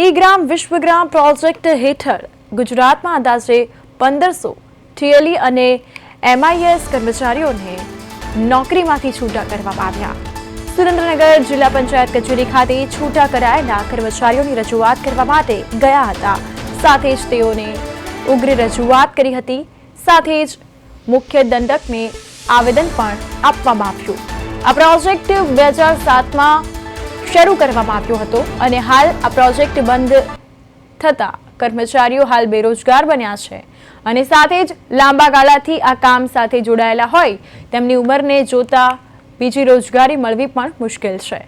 ઈ ગ્રામ વિશ્વગ્રામ project હેઠળ ગુજરાતમાં અંદાજે પંદરસો ટીએલઈ અને એમઆઈએસ કર્મચારીઓને નોકરીમાંથી છૂટા કરવામાં આવ્યા. સુરેન્દ્રનગર જિલ્લા પંચાયત કચેરી ખાતે છૂટા કરાયેલા કર્મચારીઓની રજૂઆત કરવા માટે ગયા હતા. સાથે જ તેઓને ઉગ્ર રજૂઆત કરી હતી. સાથે જ મુખ્ય દંડકને આવેદન પણ આપવામાં આવ્યું. આ પ્રોજેક્ટ બે હજાર સાતમાં શરૂ કરવામાં આવ્યો હતો અને હાલ આ પ્રોજેક્ટ બંધ થતા કર્મચારીઓ હાલ બેરોજગાર બન્યા છે અને સાથે જ લાંબા ગાળાથી આ કામ સાથે જોડાયેલા હોય તેમની ઉંમરને જોતા બીજી રોજગારી મળવી પણ મુશ્કેલ છે.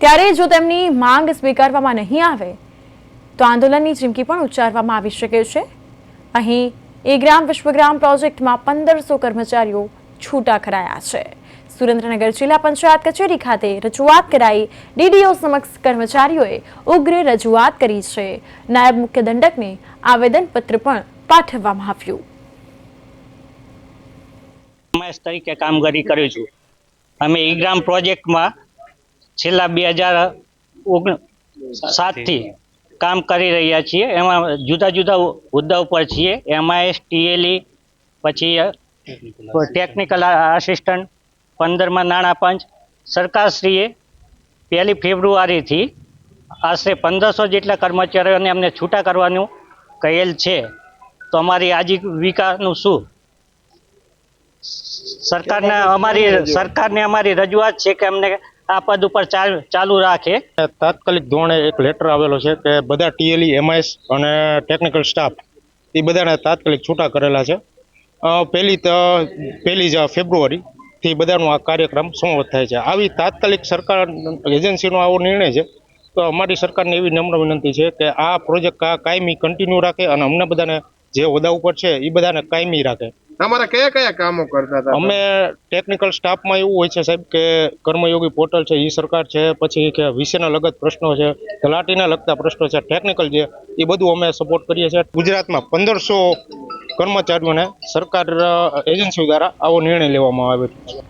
ત્યારે જો તેમની માંગ સ્વીકારવામાં નહીં આવે, તો આંદોલનની ચીમકી પણ ઉચ્ચારવામાં આવી શકે છે. અહીં એ ગ્રામ વિશ્વગ્રામ પ્રોજેક્ટમાં પંદરસો કર્મચારીઓ છૂટા કરાયા છે. સુરેન્દ્રનગર જિલ્લા પંચાયત કચેરી ખાતે રજૂઆત કરાઈ. ડીડીઓ સમક્ષ કર્મચારીઓએ ઉગ્ર રજૂઆત કરી છે. નાયબ મુખ્ય દંડકને આવેદનપત્ર પણ પાઠવવામાં આવ્યું. એમએસ તરીકે કામગીરી કરું છું. અમે ઈગ્રામ પ્રોજેક્ટમાં છેલ્લા બે હજાર ઓગણ સાતથી કામ કરી રહ્યા છીએ. એમાં જુદા જુદા હોદ્દા ઉપર છીએ. એમઆઈએસ ટીએલઈ પછી ટેકનિકલ આસિસ્ટન્ટ પંદરમાં નાણાં પંચ સરકારશ્રીએ પહેલી ફેબ્રુઆરીથી આશરે પંદરસો જેટલા કર્મચારીઓને અમને છૂટા કરવાનું કહેલ છે. તો અમારી આજીવિકાનું શું? સરકારને અમારી સરકારને અમારી રજૂઆત છે કે અમને આ પદ ઉપર ચાલ- ચાલુ રાખે. તાત્કાલિક ધોરણે એક લેટર આવેલો છે કે બધા ટીએલઈ એમઆઈએસ અને ટેકનિકલ સ્ટાફ એ બધાને તાત્કાલિક છૂટા કરેલા છે. પહેલી તો પહેલી જ ફેબ્રુઆરી થી બધાનો આ કાર્યક્રમ સમાપ્ત થાય છે. આવી તાત્કાલિક સરકાર એજન્સીનો આવો નિર્ણય છે તો અમારી સરકારને એવી નમ્ર વિનંતી છે કે આ પ્રોજેક્ટ કાયમી કન્ટિન્યુ રાખે અને અમને બધાને જે હોદ્દા ઉપર છે એ બધાને કાયમી રાખે. તમારા કયા કયા કામો કરતા હતા? અમે ટેકનિકલ સ્ટાફમાં એવું હોય છે સાહેબ કે કર્મયોગી પોર્ટલ છે એ સરકાર છે પછી કે વિષયના લગત પ્રશ્નો છે તલાટીના લગતા પ્રશ્નો છે ટેકનિકલ છે એ બધું અમે સપોર્ટ કરીએ છીએ. ગુજરાતમાં પંદરસો કર્મચારીઓને સરકાર એજન્સીઓ દ્વારા આવો નિર્ણય લેવામાં આવ્યો છે